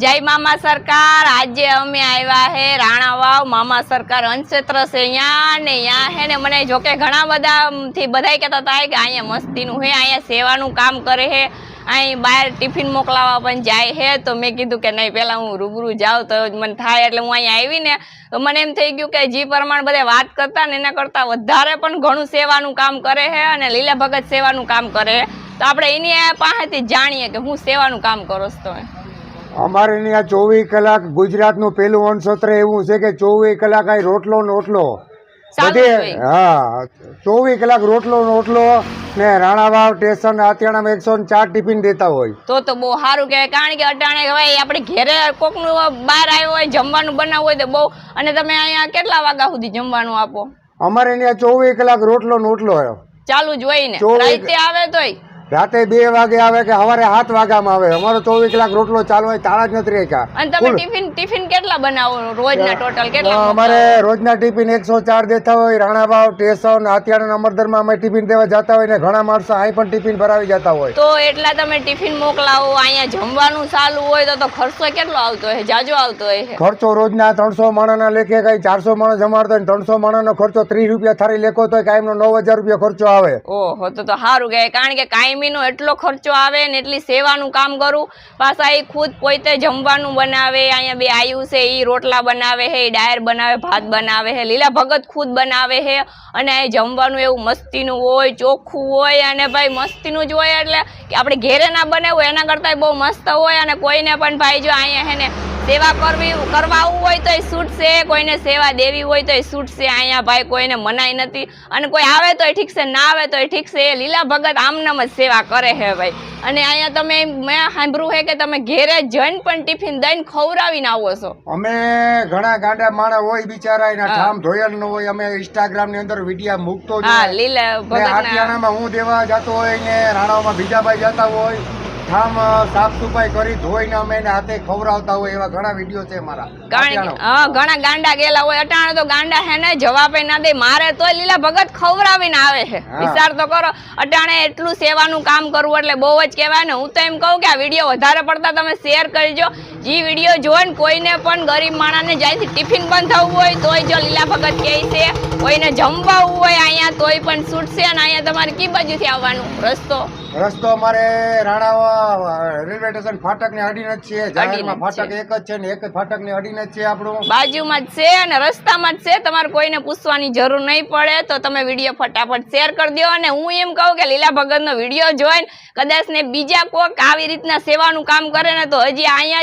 જય મામા સરકાર. આજે અમે આવ્યા હે રાણાવાવ. મામા સરકાર અંશેત્ર છે અહીંયા ને અહીંયા હે ને. મને જોકે ઘણા બધા થી બધાય કહેતા હતા કે અહીંયા મસ્તીનું હે, અહીંયા સેવાનું કામ કરે હે. અહીં બહાર ટિફિન મોકલાવા પણ જાય હે. તો મેં કીધું કે નહીં, પહેલાં હું રૂબરૂ જાઉં તો મને થાય એટલે હું અહીંયા આવીને તો મને એમ થઈ ગયું કે જે પ્રમાણે બધા વાત કરતા ને એના કરતાં વધારે પણ ઘણું સેવાનું કામ કરે છે અને લીલા ભગત સેવાનું કામ કરે છે તો આપણે એની પાસેથી જાણીએ કે હું સેવાનું કામ કરો છો તમે અમારે ત્યાં ચોવીસ કલાક ગુજરાતનું પેલું વનસત્ર એવું છે કે ચોવીસ કલાક અહીં રોટલો નોટલો બધે હોય. હા ચોવીસ કલાક રોટલો ને ને રાણાવાવ સ્ટેશન આતિયાણામાં એકસો ચાર ટિફિન દેતા હોય. તો તો બહુ સારું કહેવાય. કારણ કે અટાણે ભાઈ આપણે ઘેરે કોકનું બહાર આવ્યો હોય જમવાનું બનાવવું હોય તો બહુ અને તમે અહીંયા કેટલા વાગ્યા સુધી જમવાનું આપો? અમારે ત્યાં ચોવીસ કલાક રોટલો નોટલો ચાલુ જ હોય ને. રાતે આવે તોય. રાતે બે વાગે આવે કે સવારે સાત વાગ્યામાં આવે. અમારો ચોવીસ કલાક રોટલો ચાલુ હોય તાળા જ નથી રેખા અને તમે ટિફિન ટિફિન કેટલા બનાવો રોજના ટોટલ કેટલા અમારે રોજના ટિફિન એકસો ચાર દેતા હોય રાણાવાવ સ્ટેશન આતિયાણા અમરદરમાં અમે ટિફિન દેવા જતા હોય ને ઘણા માણસો અહીં પણ ટિફિન ભરાવી જતા હોય. તો એટલા તમે ટિફિન મોકલાવો અહીંયા જમવાનું ચાલુ હોય તો તો ખર્ચો કેટલો આવતો હોય? જાજો આવતો હોય. ખર્ચો રોજના ત્રણસો માણસના લેખે કઈ ચારસો માણસ જમાડતો હોય ત્રણસો માણસનો ખર્ચો ત્રીસ રૂપિયા થારી લેખો તો કાયમનો નવ હજાર રૂપિયા ખર્ચો આવે. ઓહો તો સારું કે કારણ કે કાયમીનો એટલો ખર્ચો આવે ને એટલી સેવાનું કામ કરું, પાછા એ ખુદ પોતે જમવાનું બનાવે, અહીંયા બે આયુ છે એ રોટલા બનાવે છે એ ડાયર બનાવે, ભાત બનાવે છે લીલા ભગત ખુદ બનાવે છે અને એ જમવાનું એવું મસ્તીનું હોય, ચોખ્ખું હોય, અને ભાઈ મસ્તીનું જ હોય એટલે આપણે ઘેરે ના બનાવવું એના કરતાં બહુ મસ્ત હોય, અને કોઈને પણ ભાઈ જો અહીંયા હે ને સેવા કરવી કરવાવું હોય તો એ છૂટશે કોઈને સેવા દેવી હોય તો એ છૂટશે અહીંયા ભાઈ કોઈને મનાઈ નથી. અને કોઈ આવે તો ઠીક છે ના આવે તો ઠીક છે એ લીલા ભગત આમનામ જ સેવા કરે છે ભાઈ. અને અહીંયા તમે મેં સાંભળ્યું છે કે તમે ઘેરે જઈને પણ ટિફિન દઈને ખવડાવીને આવો છો. અમે ઘણા ગાંડા માણસ હોય બિચારા એના ઠામ ધોયલ ન હોય અમે ઇન્સ્ટાગ્રામની અંદર વિડીયા મૂકતો હા. લીલા ભગત હું દેવા જતો હોય ને રાણાઓમાં બીજા ભાઈ જતા હોય ઠામ સાફ સફાઈ કરી ધોઈને અમે એને હાથે ખવડાવતા હોય એવા ઘણા વીડિયો છે મારા. હા ઘણા ગાંડા ગેલા હોય અટાણે તો ગાંડા હે ને જવાબે ના દે. મારે તો લીલા ભગત ખવડાવીને આવે છે. વિચાર તો કરો અટાણે એટલું સેવાનું કામ કરવું એટલે બહુ જ કહેવાય ને. હું તો એમ કહું કે આ વીડિયો વધારે પડતા તમે શેર કરજો. જે વીડિયો જોઈને કોઈને પણ ગરીબ માણસને જ્યાંથી ટિફિન બંધ થવું હોય તોય જો લીલા ભગત કહે છે કોઈને જમવાવું હોય અહીંયા તોય પણ છૂટશે અને અહીંયા તમારે કઈ બાજુથી આવવાનું? રસ્તો? રસ્તો અમારે રાણાવા રેલવે સ્ટેશન ફાટક ને અડીને જ છે. જાહેરમાં ફાટક એક જ છે ને એક જ ફાટક ને અડીને જ છે આપણું. બાજુમાં જ છે અને રસ્તામાં જ છે. તમારે કોઈને પૂછવાની જરૂર નહીં પડે તો તમે વીડિયો ફટાફટ શેર કરી દો અને હું એમ કહું કે લીલા ભગતનો વીડિયો જોઈને કદાચ ને બીજા કોક આવી રીતના સેવાનું કામ કરે ને તો હજી અહીંયા